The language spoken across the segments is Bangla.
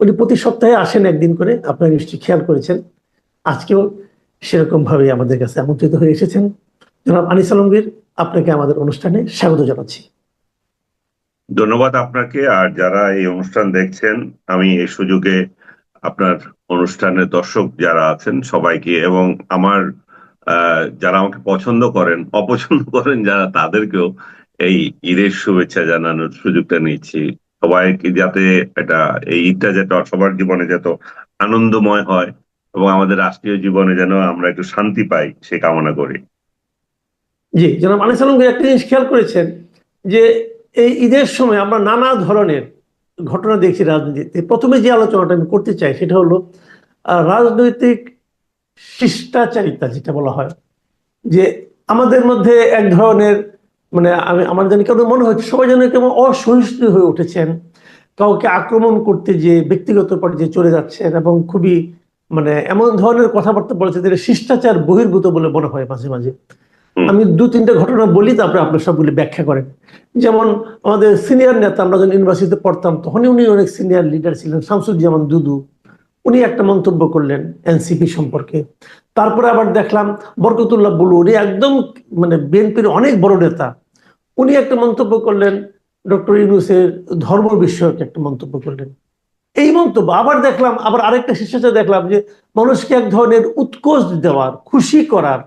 উনি প্রতি সপ্তাহে আসেন একদিন করে। আপনারা নিশ্চয়ই খেয়াল করেছেন। আজকেও সেরকম ভাবে আমাদের কাছে আমন্ত্রিত হয়ে এসেছেন। জনাব আনিস আলমগীর, আপনাকে আমাদের অনুষ্ঠানে স্বাগত জানাচ্ছি। ধন্যবাদ আপনাকে। আর যারা এই অনুষ্ঠান দেখছেন, আমি এই সুযোগে আপনার অনুষ্ঠানের দর্শক যারা আছেন সবাইকে এবং আমার যারা আমাকে পছন্দ করেন, অপছন্দ করেন, যারা তাদেরকেও এই ঈদের শুভেচ্ছা জানানোর সুযোগটা নিচ্ছি। সবাইকে যাতে এটা, এই ঈদটা যাতে সবার জীবনে যত আনন্দময় হয় এবং আমাদের রাষ্ট্রীয় জীবনে যেন আমরা একটু শান্তি পাই, সে কামনা করি। জি আনিস আলমগীর একটা জিনিস খেয়াল করেছেন যে এই ঈদের সময় আমরা নানা ধরনের ঘটনা দেখছি রাজনীতিতে। প্রথমে যে আলোচনাটা আমি করতে চাই সেটা হলো রাজনৈতিক শিষ্টাচারিতা যেটা বলা হয়। যে আমাদের মধ্যে এক ধরনের মানে আমি আমার জানি কেন মনে হচ্ছে সবাই যেন কেমন অসহিষ্ণু হয়ে উঠেছেন। কাউকে আক্রমণ করতে যে ব্যক্তিগত পর্যায়ে চলে যাচ্ছেন এবং খুবই মানে এমন ধরনের কথাবার্তা বলেছে যেটা শিষ্টাচার বহির্ভূত বলে মনে হয় মাঝে মাঝে। আমি দু তিনটা ঘটনা বলি তারপরে আপনার সবগুলি ব্যাখ্যা করেন। যেমন আমাদের সিনিয়র নেতা আমরা যখন ইউনিভার্সিটিতে পড়তাম তখনই উনি অনেক সিনিয়র লিডার ছিলেন শামসুজ্জামান দুদু। উনি একটা মন্তব্য করলেন এনসিপি সম্পর্কে। তারপরে আবার দেখলাম বরকতুল্লাহ বুলু উনি একদম মানে বিএনপির অনেক বড় নেতা। উনি একটা মন্তব্য করলেন, ডক্টর ইউনুসের ধর্ম বিষয়ক একটা মন্তব্য করলেন। এই মন্তব্য আবার দেখলাম, আবার আরেকটা শিষ্টাচার দেখলাম যে মানুষকে এক ধরনের উৎকোষ দেওয়ার, খুশি করার,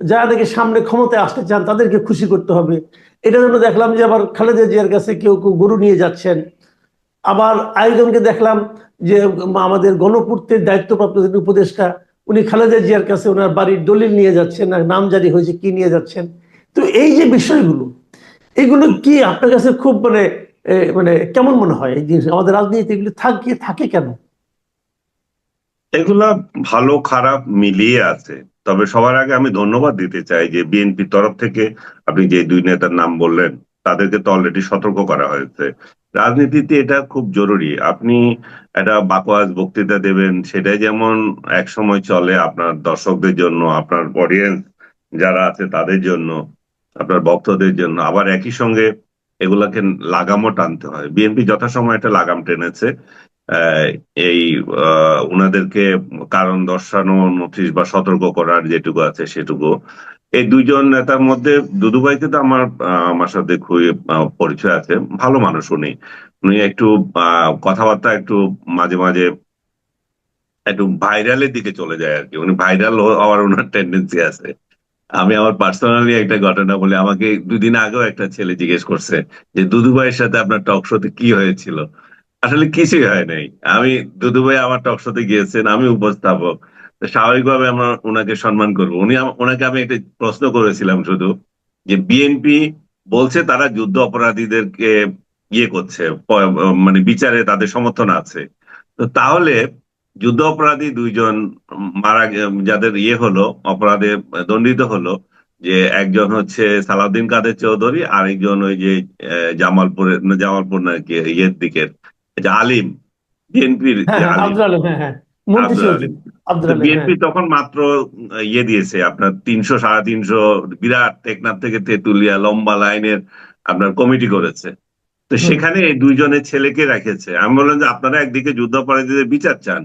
যারা নাকি সামনে ক্ষমতায় আসতে চান তাদেরকে খুশি করতে হবে। এটা জন্য দেখলাম যে আবার খালেদা জিয়ার কাছে কেউ কেউ গরু নিয়ে যাচ্ছেন। আবার আয়োজনকে দেখলাম যে আমাদের গণপূর্তের দায়িত্বপ্রাপ্ত উপদেষ্টা, উনি খালেদা জিয়ার কাছে ওনার বাড়ির দলিল নিয়ে যাচ্ছেন, আর নাম জারি হয়েছে কি নিয়ে যাচ্ছেন। তো এই যে বিষয়গুলো এগুলো কি আপনার কাছে খুব মানে মানে কেমন মনে হয় এই জিনিস? আমাদের রাজনীতি এগুলো থাকে থাকে কেন? এগুলা ভালো, খারাপ মিলিয়ে আছে। তবে সবার আগে আমি ধন্যবাদ দিতে চাই যে বিএনপির তরফ থেকে আপনি যে দুই নেতার নাম বললেন, তাদেরকে তো অলরেডি সতর্ক করা হয়েছে। রাজনীতিতে এটা খুব জরুরি। আপনি একটা বাকোয়াজ বক্তৃতা দেবেন, সেটাই যেমন এক সময় চলে আপনার দর্শকদের জন্য, আপনার অডিয়েন্স যারা আছে তাদের জন্য। আপনার ভক্তদের জন্য। আবার একই সঙ্গে এগুলাকে লাগামও টানতে হয়। বিএনপি যথাসময় একটা লাগাম টেনেছে। এই উনাদেরকে কারণ দর্শানো, নোটিশ বা সতর্ক করার যেটুকু আছে সেটুকু। এই দুইজন নেতার মধ্যে দুদুভাইকে তো আমার আমার সাথে খুবই পরিচয় আছে। ভালো মানুষ উনি। উনি একটু কথাবার্তা একটু মাঝে মাঝে একটু ভাইরালের দিকে চলে যায় আর কি। উনি ভাইরাল হওয়ার ওনার টেন্ডেন্সি আছে। আমি আমার পার্সোনালি একটা ঘটনা বলি। আমাকে দুদিন আগেও একটা ছেলে জিজ্ঞেস করছে যে, দুদু ভাইয়ের সাথে আপনার টক শোতে কি হয়েছিল? আসলে কিছুই হয় নাই। আমি, দুদু ভাই আমার টক শোতে গিয়েছেন, আমি উপস্থাপক। স্বাভাবিকভাবে আমরা ওনাকে সম্মান করব। উনি ওনাকে আমি একটা প্রশ্ন করেছিলাম শুধু যে, বিএনপি বলছে তারা যুদ্ধ অপরাধীদেরকে ইয়ে করছে মানে বিচারে তাদের সমর্থন আছে। তো তাহলে যুদ্ধ অপরাধী দুইজন মারা যাদের ইয়ে হলো অপরাধে দণ্ডিত হলো যে একজন হচ্ছে সালাউদ্দিন কাদের চৌধুরী আরেকজন ওই যে জামালপুরের জামালপুর নাকি ইয়ের দিকের আলিম বিএনপির হ্যাঁ হ্যাঁ হ্যাঁ বিএনপি তখন মাত্র ইয়ে দিয়েছে আপনার তিনশো সাড়ে তিনশো বিরাট টেকনাফ থেকে তেতুলিয়া লম্বা লাইনের আপনার কমিটি করেছে। তো সেখানে এই দুইজনের ছেলেকে রেখেছে। আমি বললাম যে আপনারা একদিকে যুদ্ধাপরাধীদের বিচার চান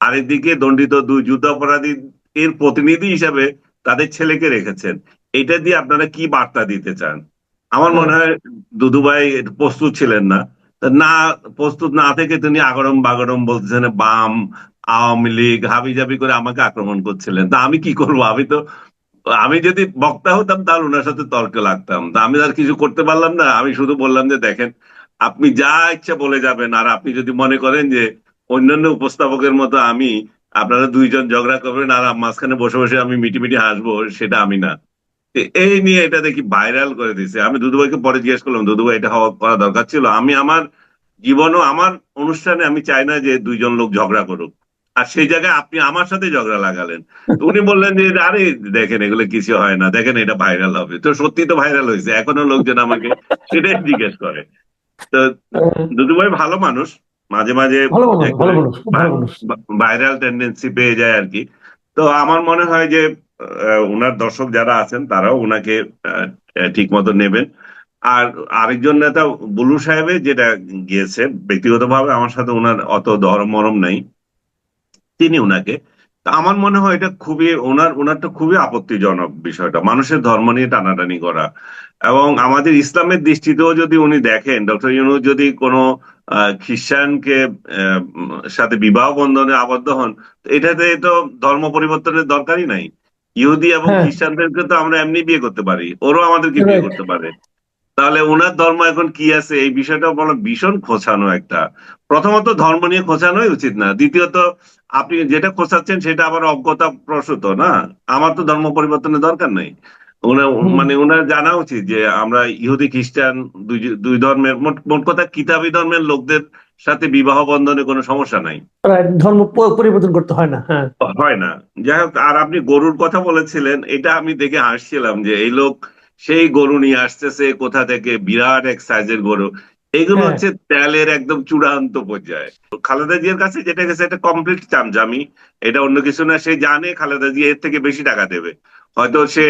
আরেকদিকে দণ্ডিত দুই যুদ্ধাপরাধী এর প্রতিনিধি হিসাবে তাদের ছেলেকে রেখেছেন। এটা দিয়ে আপনারা কি বার্তা দিতে চান? আমার মনে হয় দুদুভাই প্রস্তুত ছিলেন না। না, প্রস্তুত না থেকে তিনি আগরম বাগরম বলতেছেন, বাম, আওয়ামী লীগ হাবি জাবি করে আমাকে আক্রমণ করছিলেন। তা আমি কি করব? আমি তো, আমি যদি বক্তা হতাম তাহলে ওনার সাথে তর্কে লাগতাম। তা আমি আর কিছু করতে পারলাম না। আমি শুধু বললাম যে, দেখেন, আপনি যা ইচ্ছা বলে যাবেন। আর আপনি যদি মনে করেন যে অন্যান্য উপস্থাপকের মতো আমি আপনারা দুইজন ঝগড়া করবেন আর মাঝখানে বসে বসে আমি মিটি মিটি হাসবো সেটা আমি না। এই নিয়ে এটা দেখি ভাইরাল করে দিছে। আমি দুদুভাইকে পরে জিজ্ঞেস করলাম দুদুভাই এটা হওয়া করা দরকার ছিল? আমি আমার জীবনও আমার অনুষ্ঠানে আমি চাই না যে দুইজন লোক ঝগড়া করুক। আর সেই জায়গায় আপনি আমার সাথে ঝগড়া লাগালেন। উনি বললেন যে আরে দেখেন এগুলো কিছু হয় না। দেখেন এটা ভাইরাল হবে। তো সত্যি তো ভাইরাল হয়েছে। এখনও লোকজন আমাকে সেটাই জিজ্ঞেস করে। তো দুদুভাই ভালো মানুষ। মাঝে মাঝে ভাইরাল টেন্ডেন্সি পেয়ে যায় আর কি। তো আমার মনে হয় যে উনার দর্শক যারা আছেন তারাও উনাকে ঠিক মতো নেবেন। আর আরেকজন নেতা বুলু সাহেবে যেটা গিয়েছে ব্যক্তিগতভাবে আমার সাথে ওনার অত ধর্ম মরম নাই তিনি ওনাকে আমার মনে হয় এটা খুবই ওনার ওনারটা খুবই আপত্তিজনক বিষয়টা মানুষের ধর্ম নিয়ে টানাটানি করা। এবং আমাদের ইসলামের দৃষ্টিতেও যদি উনি দেখেন ডক্টর ইউনুস যদি কোনো খ্রিস্টানকে সাথে বিবাহ বন্ধনে আবদ্ধ হন এটাতে তো ধর্ম পরিবর্তনের দরকারই নাই। ইহুদি এবং হ্যাঁ। খ্রিস্টানদেরকে তো আমরা এমনি বিয়ে করতে পারি ওরাও আমাদেরকে বিয়ে করতে পারে। তাহলে ওনার ধর্ম এখন কি আছে? এই বিষয়টা বলো ভীষণ খোঁচানো একটা। প্রথমত ধর্ম নিয়ে খোঁচানোই উচিত না দ্বিতীয়ত আপনি যেটা খোঁচাচ্ছেন সেটা আবার অজ্ঞতা প্রসূত না? আমার তো ধর্ম পরিবর্তনের দরকার নেই। ওনার মানে ওনার জানা উচিত যে আমরা ইহুদি খ্রিস্টান দুই ধর্মের মোট মোট কথা কিতাবি ধর্মের লোকদের সাথে বিবাহ বন্ধনে কোনো সমস্যা নাই। ধর্ম পরিবর্তন করতে হয় না হ্যাঁ। হয় না। যাই হোক আর আপনি গরুর কথা বলেছিলেন এটা আমি দেখে হাসছিলাম যে এই লোক সেই গরু নিয়ে আসতেছে কোথা থেকে? বিরাট এক সাইজের গরু। এগুলো হ্যাঁ। হচ্ছে তেলের একদম চূড়ান্ত পর্যায়ে। খালেদা জিয়ার কাছে যেটা গেছে এটা কমপ্লিট চামচামি। এটা অন্য কিছু না সে জানে খালেদা জিয়া এর থেকে বেশি টাকা দেবে। হয়তো সে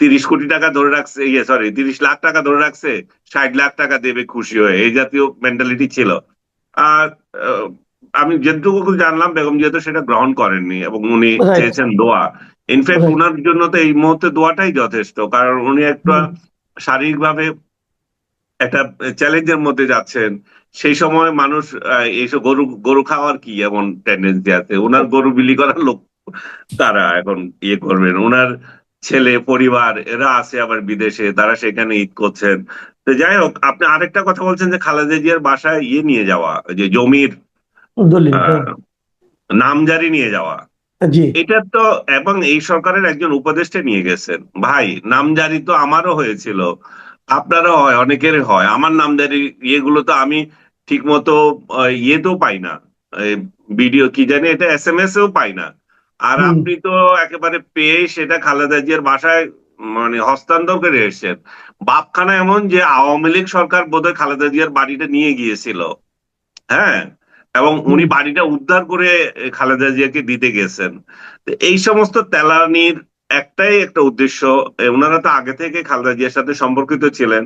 তিরিশ কোটি টাকা ধরে রাখছে ইয়ে সরি তিরিশ লাখ টাকা ধরে রাখছে ষাট লাখ টাকা দেবে খুশি হয়ে এই জাতীয় মেন্টালিটি ছিল। আর আমি যেটুকু জানলাম বেগম যেহেতু সেটা গ্রহণ করেননি এবং উনি চেয়েছেন দোয়া। ইনফ্যাক্ট. উনার জন্য তো এই মুহূর্তে দোয়াটাই যথেষ্ট কারণ উনি একটা। শারীরিকভাবে একটা চ্যালেঞ্জের মধ্যে যাচ্ছেন। সেই সময় মানুষ এইসব গরু গরু খাওয়ার কি এমন টেন্ডেন্সি আছে? ওনার গরু বিলি করার লোক তারা এখন ইয়ে করবেন। ওনার ছেলে পরিবার এরা আছে আবার বিদেশে তারা সেখানে ঈদ করছেন। তো যাই হোক আপনি আরেকটা কথা বলছেন যে খালেদা জিয়ার বাসায় ইয়ে নিয়ে যাওয়া যে জমির। নামজারি নিয়ে যাওয়া। এটা তো এবং এই সরকারের একজন উপদেষ্টা নিয়ে গেছেন। ভাই নামজারি তো আমারও হয়েছিল। আপনারও হয় অনেকের হয়। আমার নামজারি ইয়েগুলো তো আমি ঠিক মতো ইয়েতেও পাই না। ভিডিও কি জানি এটা এস এম এস এও পাই না। আর আপনি তো একেবারে পেয়ে সেটা খালেদা জিয়ার বাসায় মানে হস্তান্তর করে এসেছেন। বাপখানা এমন যে আওয়ামী লীগ সরকার বোধহয় খালেদা জিয়ার বাড়িটা নিয়ে গিয়েছিল। হ্যাঁ? এবং উনি বাড়িটা উদ্ধার করে খালেদা জিয়াকে দিতে গেছেন। এই সমস্ত তেলানির একটাই একটা উদ্দেশ্য ওনারা তো আগে থেকে খালেদা জিয়ার সাথে সম্পর্কিত ছিলেন।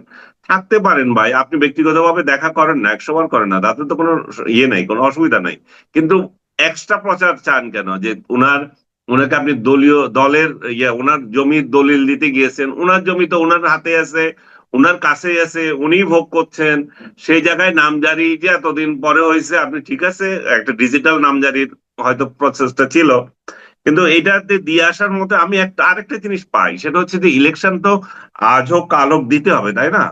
থাকতে পারেন ভাই আপনি ব্যক্তিগতভাবে দেখা করেন না একশো বার করেন না তাতে তো কোনো ইয়ে নাই কোনো অসুবিধা নাই। কিন্তু এক্সট্রা প্রচার চান কেন? যে উনার, উনাকে আপনি দলীয় দলের ইয়ে ওনার জমির দলিল দিতে গিয়েছেন, উনার জমি তো ওনার হাতে আছে, উনার কাছেই আছে উনি ভোগ করছেন, সেই জায়গায় নামজারি যে এতদিন পরে হয়েছে, আপনি ঠিক আছে, একটা ডিজিটাল নামজারির হয়তো প্রসেসটা ছিল, কিন্তু এইটাতে দিয়ে আসার মতো আমি একটা, আরেকটা জিনিস পাই, সেটা হচ্ছে যে ইলেকশন তো আজ হোক কাল হোক দিতে হবে, তাই না?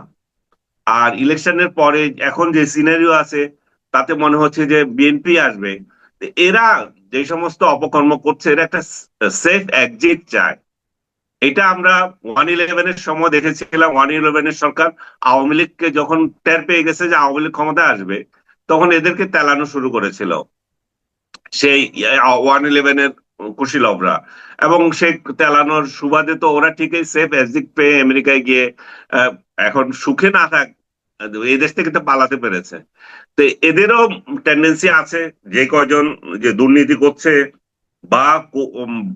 আর ইলেকশনের পরে এখন যে সিনারিও আছে, তাতে মনে হচ্ছে যে বিএনপি আসবে এরা যে সমস্ত অপকর্ম করছে, এরা একটা সেফ এক্সিট চায়। এটা আমরা ওয়ান ইলেভেনের সময় দেখেছিলাম ওয়ান ইলেভেনের সরকার আওয়ামী লীগকে যখন টের পেয়ে গেছে যে আওয়ামী লীগ ক্ষমতায় আসবে, তখন এদেরকে তেলানো শুরু করেছিল। সেই ওয়ান ইলেভেনের কুশীলভরা এবং সেই তেলানোর সুবাদে তো ওরা ঠিকই সেফ এক্সিট পেয়ে আমেরিকায় গিয়ে এখন সুখে না থাক এই দেশ থেকে তো পালাতে পেরেছে। তো এদেরও টেন্ডেন্সি আছে যে কয়জন যে দুর্নীতি করছে বা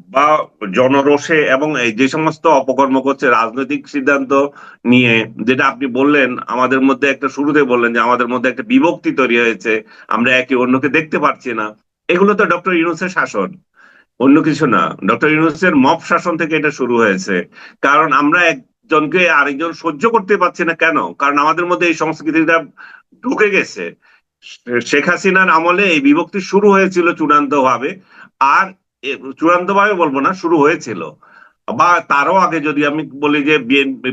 বা জনরোষে এবং এই যে সমস্ত অপকর্ম করছে রাজনৈতিক সিদ্ধান্ত নিয়ে, যেটা আপনি বললেন, আমাদের মধ্যে একটা শুরুতে বললেন যে আমাদের মধ্যে একটা বিভক্তি তৈরি হয়েছে, আমরা একে অন্যকে দেখতে পারছি না। এগুলো তো ডক্টর ইউনুসের শাসন। অন্য কিছু না। ডক্টর ইউনুসের মপ শাসন থেকে এটা শুরু হয়েছে। কারণ আমরা একজনকে আরেকজন সহ্য করতে পারছি না কেন? কারণ আমাদের মধ্যে এই সংস্কৃতিটা ঢুকে গেছে। শেখ হাসিনার আমলে এই বিভক্তি শুরু হয়েছিল চূড়ান্ত ভাবে আর চূড়ান্ত ভাবে বলব না, শুরু হয়েছিল। বা তারও আগে যদি আমি বলি যে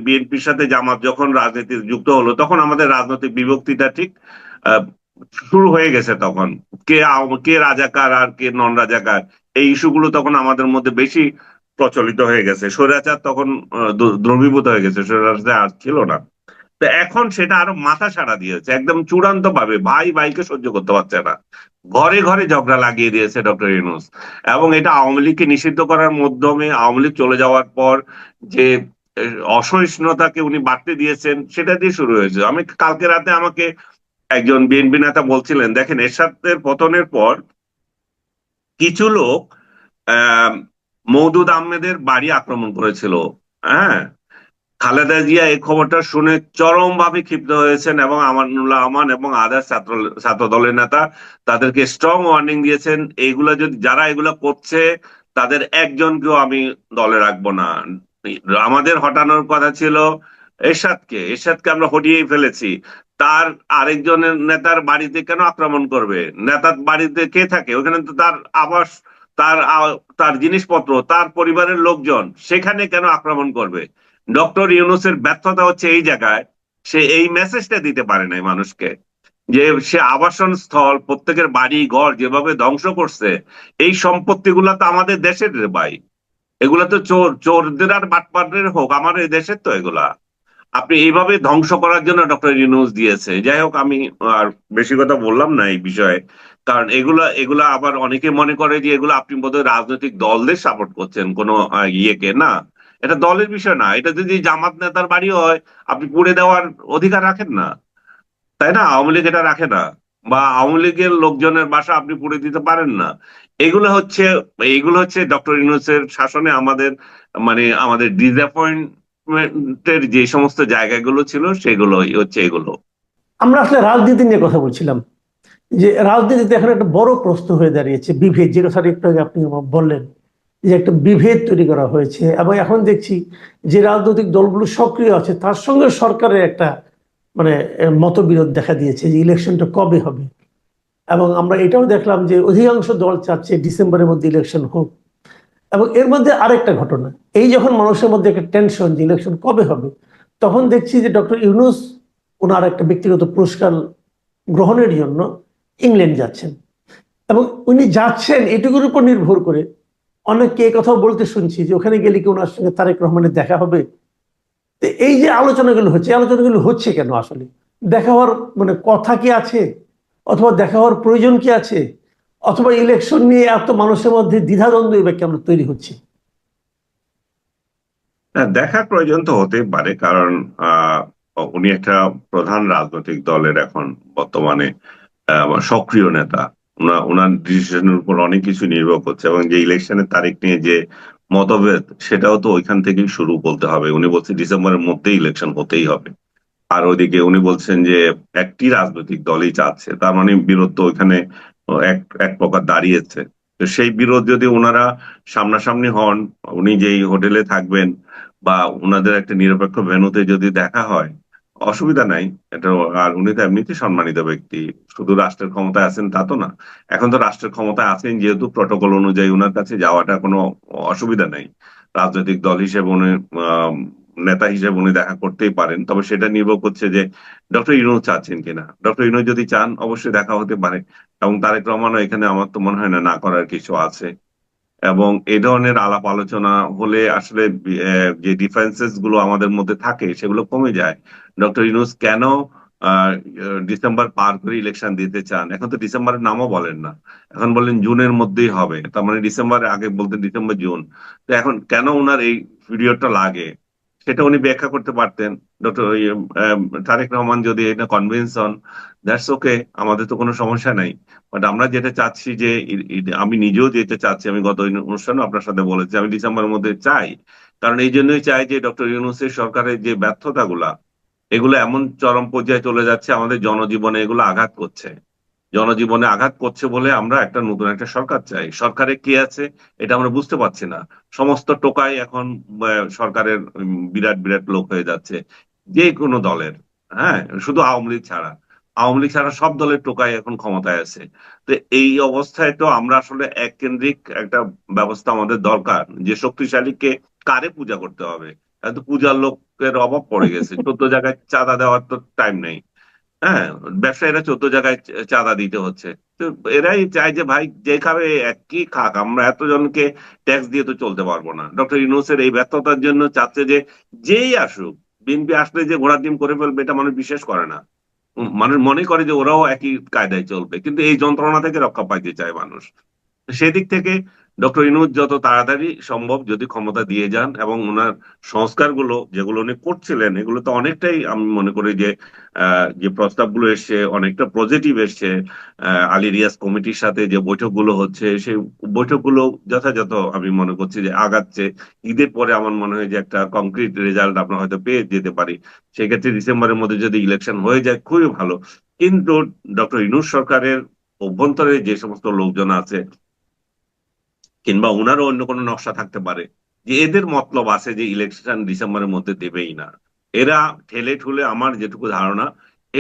বিএনপির সাথে জামাত যখন রাজনীতি যুক্ত হলো, তখন আমাদের রাজনৈতিক বিভক্তিটা ঠিক শুরু হয়ে গেছে তখন। কে কে রাজাকার আর কে নন রাজাকার এই ইস্যুগুলো তখন আমাদের মধ্যে বেশি প্রচলিত হয়ে গেছে। স্বৈরাচার তখন দ্রবীভূত হয়ে গেছে, স্বৈরাচার আর ছিল না। তো এখন সেটা আরও মাথা সাড়া দিয়েছে, একদম চূড়ান্ত ভাবে ভাই ভাইকে সহ্য করতে পারছে না। ঘরে ঘরে ঝগড়া লাগিয়ে দিয়েছে ডক্টর ইউনুস। এবং এটা আওয়ামী লীগকে নিষিদ্ধ করার মাধ্যমে আওয়ামী লীগ চলে যাওয়ার পর যে অসহিষ্ণুতাকে উনি বাড়তে দিয়েছেন, সেটা দিয়ে শুরু হয়েছে। আমি কালকে রাতে আমাকে একজন বিএনপি নেতা বলছিলেন, দেখেন এরশাদের পতনের পর কিছু লোক মৌদুদ আহমেদের বাড়ি আক্রমণ করেছিল। হ্যাঁ? খালেদা জিয়া এই খবরটা শুনে চরমভাবে ক্ষিপ্ত হয়েছেন এবং আমানুল্লাহ আমান এবং আদার ছাত্র ছাত্র দলের নেতা তাদেরকে স্ট্রং ওয়ার্নিং দিয়েছেন। এইগুলা যদি যারা এগুলা করছে, তাদের একজনকেও আমি দলে রাখব না। আমাদের হটানোর কথা ছিল এরশাদকে। এরশাদকে আমরা হটিয়েই ফেলেছি। তার আরেকজনের নেতার বাড়িতে কেন আক্রমণ করবে? নেতার বাড়িতে কে থাকে? ওখানে তো তার আবাস তার তার জিনিসপত্র, তার পরিবারের লোকজন সেখানে কেন আক্রমণ করবে? ডক্টর ইউনুসের ব্যর্থতা হচ্ছে এই জায়গায়, সে এই মেসেজটা দিতে পারে নাই মানুষকে, যে সে আবাসন স্থল, প্রত্যেকের বাড়ি, ঘর যেভাবে ধ্বংস করছে, এই সম্পত্তিগুলো তো আমাদের দেশের ভাই। এগুলা তো চোর, চোরদের আর বাটপাটের হোক, আমার এই দেশের তো এগুলা। আপনি এইভাবে ধ্বংস করার জন্য ডক্টর ইউনুস দিয়েছে। যাই হোক, আমি আর বেশি কথা বললাম না এই বিষয়ে। কারণ এগুলা এগুলা আবার অনেকে মনে করে যে এগুলো আপনি বোধহয় রাজনৈতিক দলদের সাপোর্ট করছেন, কোনো ইয়েকে, না। এটা দলের বিষয় না, এটা যদি জামাত নেতার বাড়ি হয়, আপনি পুড়ে দেওয়ার অধিকার রাখেন না। তাই না? আওয়ামী লীগ এটা রাখে না। বা আওয়ামী লীগের লোকজনের বাসা আপনি পুড়ে দিতে পারেন না। এগুলো হচ্ছে এগুলো হচ্ছে ডক্টর ইউনুসের শাসনে আমাদের মানে আমাদের ডিসঅ্যাপয়েন্টমেন্টের যে সমস্ত জায়গাগুলো ছিল, সেগুলোই হচ্ছে এগুলো। আমরা আসলে রাজনীতি নিয়ে কথা বলছিলাম। যে রাজনীতিতে এখন একটা বড় প্রশ্ন হয়ে দাঁড়িয়েছে, বিভেদ। যেটা কথাটা একটু আগে আপনি বললেন যে একটা বিভেদ তৈরি করা হয়েছে এবং এখন দেখছি যে রাজনৈতিক দলগুলো সক্রিয় আছে, তার সঙ্গে সরকারের একটা মানে মতবিরোধ দেখা দিয়েছে যে ইলেকশনটা কবে হবে। এবং আমরা এটাও দেখলাম যে অধিকাংশ দল চাচ্ছে ডিসেম্বরের মধ্যে ইলেকশন হোক। এবং এর মধ্যে আরেকটা ঘটনা, এই যখন মানুষের মধ্যে একটা টেনশন যে ইলেকশন কবে হবে, তখন দেখছি যে ডক্টর ইউনুস ওনার একটা ব্যক্তিগত পুরস্কার গ্রহণের জন্য ইংল্যান্ড যাচ্ছেন। এবং উনি যাচ্ছেন এটুকুর উপর নির্ভর করে। অনেককে এই কথাও বলতে শুনছি যে ওখানে গেলে কি ওনার সঙ্গে তারেক রহমানের দেখা হবে? এই যে আলোচনাগুলো হচ্ছে আলোচনাগুলো হচ্ছে কেন আসলে? দেখা হওয়ার মানে কথা কি আছে? অথবা দেখা হওয়ার প্রয়োজন কি আছে? অথবা ইলেকশন নিয়ে এত মানুষের মধ্যে দ্বিধাদ্বন্দ্ব এবার কেমন তৈরি হচ্ছে? দেখার প্রয়োজন তো হতে পারে, কারণ উনি একটা প্রধান রাজনৈতিক দলের এখন বর্তমানে। সক্রিয় নেতা। ওনার উনার ডিসিশনের উপর অনেক কিছু নির্ভর করছে এবং যে ইলেকশনের তারিখ নিয়ে যে মতভেদ, সেটাও তো ওইখান থেকেই শুরু বলতে হবে। উনি বলছেন ডিসেম্বরের মধ্যেই ইলেকশন হতেই হবে। আর ওইদিকে উনি বলছেন যে একটি রাজনৈতিক দলই চাচ্ছে। তার মানে বিরোধ তো ওইখানে এক এক প্রকার দাঁড়িয়েছে। তো সেই বিরোধ যদি ওনারা সামনাসামনি হন, উনি যেই হোটেলে থাকবেন বা ওনাদের একটা নিরপেক্ষ ভেনুতে যদি দেখা হয় অসুবিধা নাই। এটা আর উনি তো এমনিতে সম্মানিত ব্যক্তি। শুধু রাষ্ট্রের ক্ষমতায় আছেন তা তো না। এখন তো রাষ্ট্রের ক্ষমতায় আছেন যেহেতু প্রটোকল অনুযায়ী ওনার কাছে যাওয়াটা কোনো অসুবিধা নেই। রাজনৈতিক দল হিসেবে উনি নেতা হিসেবে উনি দেখা করতেই পারেন। তবে সেটা নির্ভর করছে যে ডক্টর ইউনুস চাচ্ছেন কিনা। ডক্টর ইউনুস যদি চান, অবশ্যই দেখা হতে পারে। এবং তারেক রহমানও এখানে আমার তো মনে হয় না না করার কিছু আছে। এবং এ ধরনের আলাপ আলোচনা হলে আসলে যে ডিফারেন্সেসগুলো আমাদের মধ্যে থাকে সেগুলো কমে যায়। ডক্টর ইউনুস কেন ডিসেম্বর পার করে ইলেকশন দিতে চান? এখন তো ডিসেম্বরের নামও বলেন না। এখন বলেন জুনের মধ্যেই হবে। তার মানে ডিসেম্বরের আগে বলতে ডিসেম্বর জুন তো এখন কেন ওনার এই পিরিয়ডটা লাগে? সেটা উনি ব্যাখ্যা করতে পারতেন। ডক্টর তারেক রহমান যদি এটা কনভিন্স হন দ্যাটস ওকে আমাদের তো কোনো সমস্যা নাই। বাট আমরা যেটা চাচ্ছি যে আমি নিজেও যেতে চাচ্ছি, আমি গত অনুষ্ঠানে আপনার সাথে বলেছি, আমি ডিসেম্বরের মধ্যে চাই। কারণ এই জন্যই চাই যে, ডক্টর ইউনুসের সরকারের যে ব্যর্থতাগুলা, এগুলো এমন চরম পর্যায়ে চলে যাচ্ছে, আমাদের জনজীবনে এগুলো আঘাত করছে। জনজীবনে আঘাত করছে বলে আমরা একটা নতুন একটা সরকার চাই। সরকারে কে আছে এটা আমরা বুঝতে পারছি না। সমস্ত টোকাই এখন সরকারের বিরাট বিরাট লোক হয়ে যাচ্ছে। যে কোনো দলের হ্যাঁ শুধু আওয়ামী লীগ ছাড়া। আওয়ামী লীগ ছাড়া সব দলের টোকাই এখন ক্ষমতায় আছে। তো এই অবস্থায় তো আমরা আসলে এক কেন্দ্রিক একটা ব্যবস্থা আমাদের দরকার। যে শক্তিশালীকে কারে পূজা করতে হবে? এত পূজার লোকের অভাব পড়ে গেছে। চোদ্দ জায়গায় চাঁদা দেওয়ার তো টাইম নেই। হ্যাঁ ব্যবসায়ীরা চোদ্দ জায়গায় চাঁদা দিতে হচ্ছে। তো এরাই চায় যে, ভাই, যে খাবে, একই খাক। আমরা এতজনকে ট্যাক্স দিয়ে তো চলতে পারব না। ডক্টর ইউনুসের এই ব্যর্থতার জন্য চাচ্ছে যে, যেই আসুক, বিএনপি আসলে যে ঘোড়ার ডিম করে ফেলবে, এটা মানুষ বিশ্বাস করে না। মানুষ মনে করে যে, ওরাও একই কায়দায় চলবে। কিন্তু এই যন্ত্রণা থেকে রক্ষা পাইতে চায় মানুষ। সেদিক থেকে ডক্টর ইনুজ যত তাড়াতাড়ি সম্ভব যদি ক্ষমতা দিয়ে যান এবং ওনার সংস্কারগুলো যেগুলো উনি করছিলেন, এগুলো তো অনেকটাই আমি মনে করি যে যে প্রস্তাবগুলো এসছে, অনেকটা পজিটিভ এসছে। আলী রিয়াজ কমিটির সাথে যে বৈঠকগুলো হচ্ছে, সেই বৈঠকগুলো যথাযথ আমি মনে করছি যে আগাচ্ছে। ঈদের পরে আমার মনে হয় যে একটা কংক্রিট রেজাল্ট আমরা হয়তো পেয়ে যেতে পারি। সেক্ষেত্রে ডিসেম্বরের মধ্যে যদি ইলেকশন হয়ে যায়, খুবই ভালো। কিন্তু ডক্টর ইনুস সরকারের অভ্যন্তরে যে সমস্ত লোকজন আছে কিংবা ওনারও অন্য কোনো নকশা থাকতে পারে, যে এদের মতলব আছে যে ইলেকশন ডিসেম্বরের মধ্যে দেবেই না। এরা ঠেলে ঠুলে আমার যেটুকু ধারণা,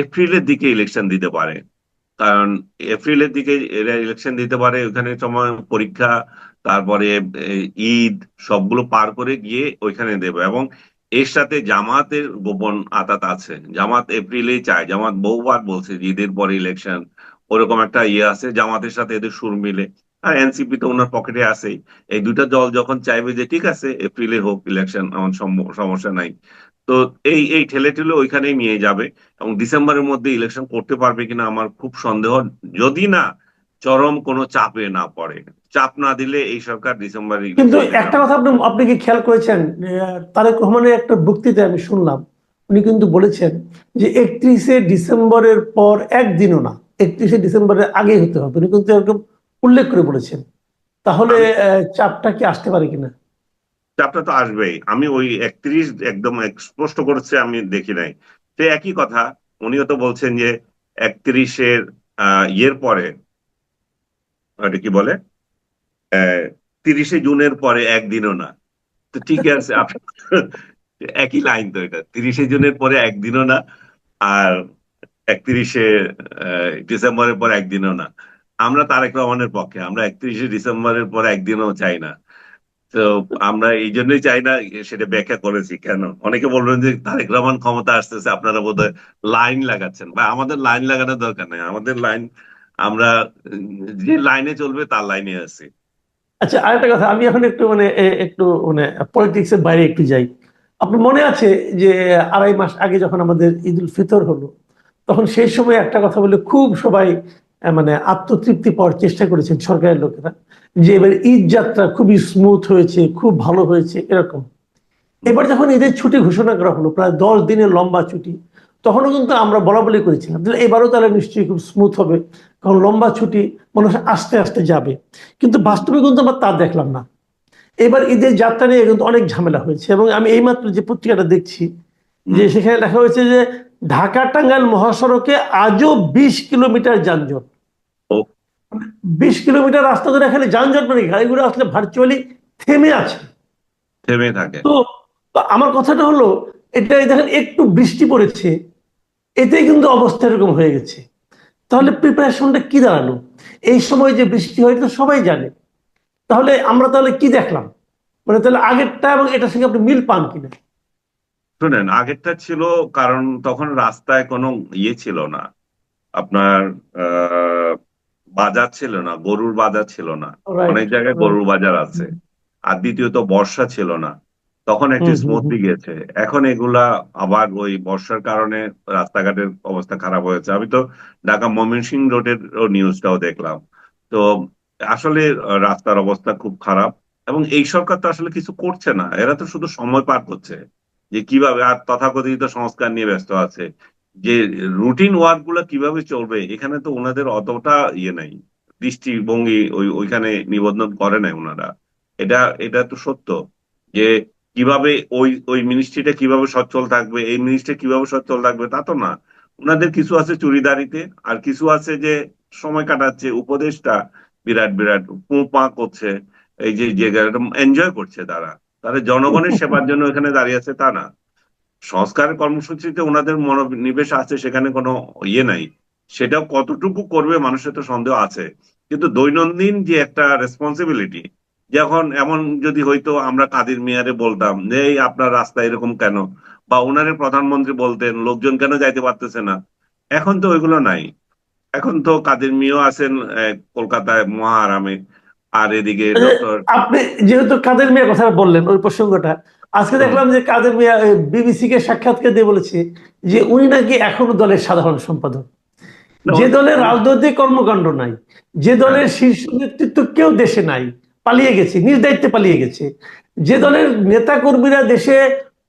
এপ্রিলের দিকে ইলেকশন দিতে পারে। কারণ এপ্রিলের দিকে এরা ইলেকশন দিতে পারে ওখানে সময় পরীক্ষা, তারপরে ঈদ, সবগুলো পার করে গিয়ে ওইখানে দেবে। এবং এর সাথে জামাতের গোপন আতাত আছে। জামাত এপ্রিলেই চায়। জামাত বহুবার বলছে ঈদের পরে ইলেকশন ওরকম একটা ইয়ে আছে, জামাতের সাথে এদের সুর মিলে। আর এনসিপি তো ওনার পকেটে আছেই। এই দুইটা দল যখন চাইবে যে ঠিক আছে এপ্রিলে হোক ইলেকশন আমার সমস্যা নাই। তো এই এই ঠেলে ঠেলে ওইখানেই নিয়ে যাবে এবং ডিসেম্বরের মধ্যে ইলেকশন করতে পারবে কিনা আমার খুব সন্দেহ। যদি না চরম কোনো চাপে না পড়ে। চাপ না দিলে এই সরকার ডিসেম্বরে কিন্তু একটা কথা আপনি আপনি কি খেয়াল করেছেন? তারেক রহমানের একটা বক্তৃতায় আমি শুনলাম উনি কিন্তু বলেছেন যে একত্রিশে ডিসেম্বরের পর একদিনও না একত্রিশে ডিসেম্বরের আগে হতে হবে। উনি কিন্তু এরকম উল্লেখ করে বলেছেন। তাহলে চাপটা কি আসতে পারে কিনা? চাপটা তো আসবেই। আমি ওই একত্রিশ একদম স্পষ্ট করেছে আমি দেখি নাই। সে একই কথা উনিও তো বলছেন যে একত্রিশের আহ, ইয়ের পরে ওটা কি বলে? তিরিশে জুনের পরে একদিনও না। তো ঠিক আছে একই লাইন তো এটা। তিরিশে জুনের পরে একদিনও না। আর একত্রিশে ডিসেম্বরের পর একদিনও না। আমরা তারেক রহমানের পক্ষে, আমরা একত্রিশে ডিসেম্বরের পর একদিনও চাই না। তো আমরা এই জন্যই চাই না, সেটা ব্যাখ্যা করেছি কেন? অনেকে বলবেন যে তারেক রহমান ক্ষমতা আসতেছে, আপনারা বোধহয় লাইন লাগাচ্ছেন। বা আমাদের লাইন লাগানোর দরকার নেই, আমাদের লাইন, আমরা যে লাইনে চলবে তার লাইনে আছি। আচ্ছা আরেকটা কথা, আমি এখন একটু মানে একটু মানে পলিটিক্স এর বাইরে একটু যাই। আপনার মনে আছে যে আড়াই মাস আগে যখন আমাদের ঈদ উল ফিতর হলো, তখন সেই সময় একটা কথা বলে খুব সবাই মানে আত্মতৃপ্তি পাওয়ার চেষ্টা করেছেন সরকারের লোকেরা যে এবার ঈদ যাত্রা খুবই স্মুথ হয়েছে খুব ভালো হয়েছে এরকম। এবার যখন ঈদের ছুটি ঘোষণা করা হলো প্রায় দশ দিনের লম্বা ছুটি তখনও কিন্তু আমরা বলা বলি করেছিলাম যে এবারও তাহলে নিশ্চয়ই খুব স্মুথ হবে কারণ লম্বা ছুটি মানুষ আস্তে আস্তে যাবে। কিন্তু বাস্তবে কিন্তু আমরা তা দেখলাম না। এবার ঈদের যাত্রা নিয়ে কিন্তু অনেক ঝামেলা হয়েছে এবং আমি এইমাত্র যে পত্রিকাটা দেখছি যে সেখানে লেখা হয়েছে যে ঢাকা টাঙ্গাইল মহাসড়কে আজও বিশ কিলোমিটার যানজট। বিশ কিলোমিটার রাস্তা ধরে এখানে যানজট মানে গাড়িগুলো আসলে ভার্চুয়ালি থেমে আছে। থেমে থাকে। তো আমার কথাটা হলো এটা দেখেন একটু বৃষ্টি পড়েছে এতেই কিন্তু অবস্থা এরকম হয়ে গেছে। তাহলে প্রিপারেশনটা কি দাঁড়াল? এই সময় যে বৃষ্টি হয় তো সবাই জানে। তাহলে আমরা তাহলে কি দেখলাম? মানে তাহলে আগেরটা এবং এটার সঙ্গে আপনি মিল পান কিনা? শুনেন আগেরটা ছিল কারণ তখন রাস্তায় কোনো ইয়ে ছিল না। আপনার আহ বাজার ছিল না গরুর বাজার ছিল না। অনেক জায়গায় গরুর বাজার আছে। আর দ্বিতীয়ত বর্ষা ছিল না। তখন একটু হুম, গেছে। এখন এগুলা আবার ওই বর্ষার কারণে রাস্তাঘাটের অবস্থা খারাপ হয়েছে। আমি তো ঢাকা ময়মনসিংহ রোডের নিউজটাও দেখলাম। তো আসলে রাস্তার অবস্থা খুব খারাপ। এবং এই সরকার তো আসলে কিছু করছে না। এরা তো শুধু সময় পার করছে। যে কীভাবে আর তথাকথিত সংস্কার নিয়ে ব্যস্ত আছে, যে রুটিন ওয়ার্কগুলা কীভাবে চলবে, এখানে তো ওনাদের অতটা ইয়ে নাই, দৃষ্টিভঙ্গি ওই, ওইখানে নিবন্ধন করে নাই ওনারা। এটা এটা তো সত্য যে কীভাবে ওই ওই মিনিস্ট্রিটা কীভাবে সচ্ছল থাকবে, এই মিনিস্ট্রি কীভাবে সচ্ছল থাকবে তা তো না। ওনাদের কিছু আছে চুরিদারিতে আর কিছু আছে যে সময় কাটাচ্ছে উপদেশটা বিরাট বিরাট, পা করছে, এই যে জায়গাটা এনজয় করছে তারা। তারা জনগণের সেবার জন্য এখানে দাঁড়িয়ে আছে তা না। সংস্কার কর্মসূচিতে ওনাদের মনোনিবেশ আছে, সেখানে কোনো ইয়ে নাই। সেটা কতটুকু করবে মানুষের তো সন্দেহ আছে। কিন্তু দৈনন্দিন যে একটা রেসপন্সিবিলিটি যখন এমন যদি হয়তো আমরা কাদির মিয়ারে বলতাম যে এই আপনার রাস্তা এরকম কেন? বা ওনারে প্রধানমন্ত্রী বলতেন, লোকজন কেন যাইতে পারতেছে না? এখন তো ওইগুলো নাই। এখন তো কাদের মিয়াও আছেন কলকাতায় মহারামে আর এদিকে আপনি যেহেতু কাদের কথা বললেন ওই প্রসঙ্গটা আজকে দেখলাম যে কাদের মিয়া বিবিসি কে সাক্ষাৎকার দিয়ে বলেছে যে উনি নাকি এখনও দলের সাধারণ সম্পাদক। যে দলের রাজনৈতিক কর্মকাণ্ড নাই যে দলের শীর্ষ নেতৃত্ব কেউ দেশে নাই পালিয়ে গেছে নিজ দায়িত্বে পালিয়ে গেছে। যে দলের নেতা কর্মীরা দেশে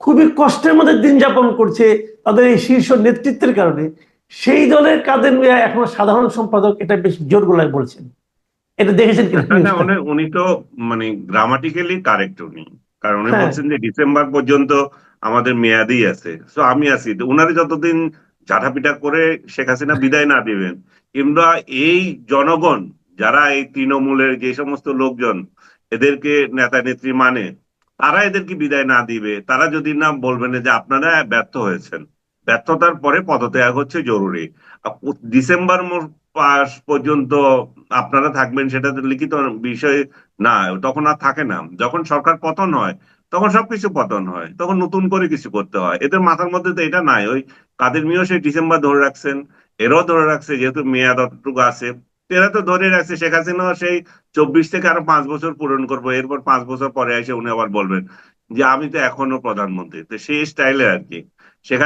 খুবই কষ্টের মধ্যে দিন যাপন করছে তাদের এই শীর্ষ নেতৃত্বের কারণে সেই দলের কাদের মিয়া এখন সাধারণ সম্পাদক এটা বেশ জোর গলায় বলছেন। এটা দেখেছেন না, না, উনি তো মানে গ্রামাটিক্যালি কারেক্ট উনি। কারণ উনি হ্যাঁ। বলছেন যে ডিসেম্বর পর্যন্ত আমাদের মেয়াদি আছে। তো আমি আছি। উনারে যতদিন ঝাঁটাপিটা করে শেখ হাসিনা বিদায় না দিবেন কিংবা এই জনগণ যারা এই তৃণমূলের যে সমস্ত লোকজন এদেরকে নেতা নেত্রী মানে তারা এদেরকে বিদায় না দিবে। তারা যদি না বলবেন যে আপনারা ব্যর্থ হয়েছেন ব্যর্থতার পরে পদত্যাগ হচ্ছে জরুরি। ডিসেম্বর পাস পর্যন্ত আপনারা থাকবেন সেটা লিখিত বিষয় না, তখন আর থাকে না। যখন সরকার পতন হয়, তখন সবকিছু পতন হয়, তখন নতুন করে কিছু করতে হয়। এদের মাথার মধ্যে তো এটা নাই। ওই কাদের মিয়াও সেই ডিসেম্বর ধরে রাখছেন, এরাও ধরে রাখছে, যেহেতু মেয়াদ অতটুকু আছে, এরা তো ধরে রাখছে, শেখ হাসিনাও সেই চব্বিশ থেকে আরও পাঁচ বছর পূরণ করব, এরপর পাঁচ বছর পরে এসে উনি আবার বলবেন যে, আমি তো এখনও প্রধানমন্ত্রী। তো সেই স্টাইলে আর কি। শেখ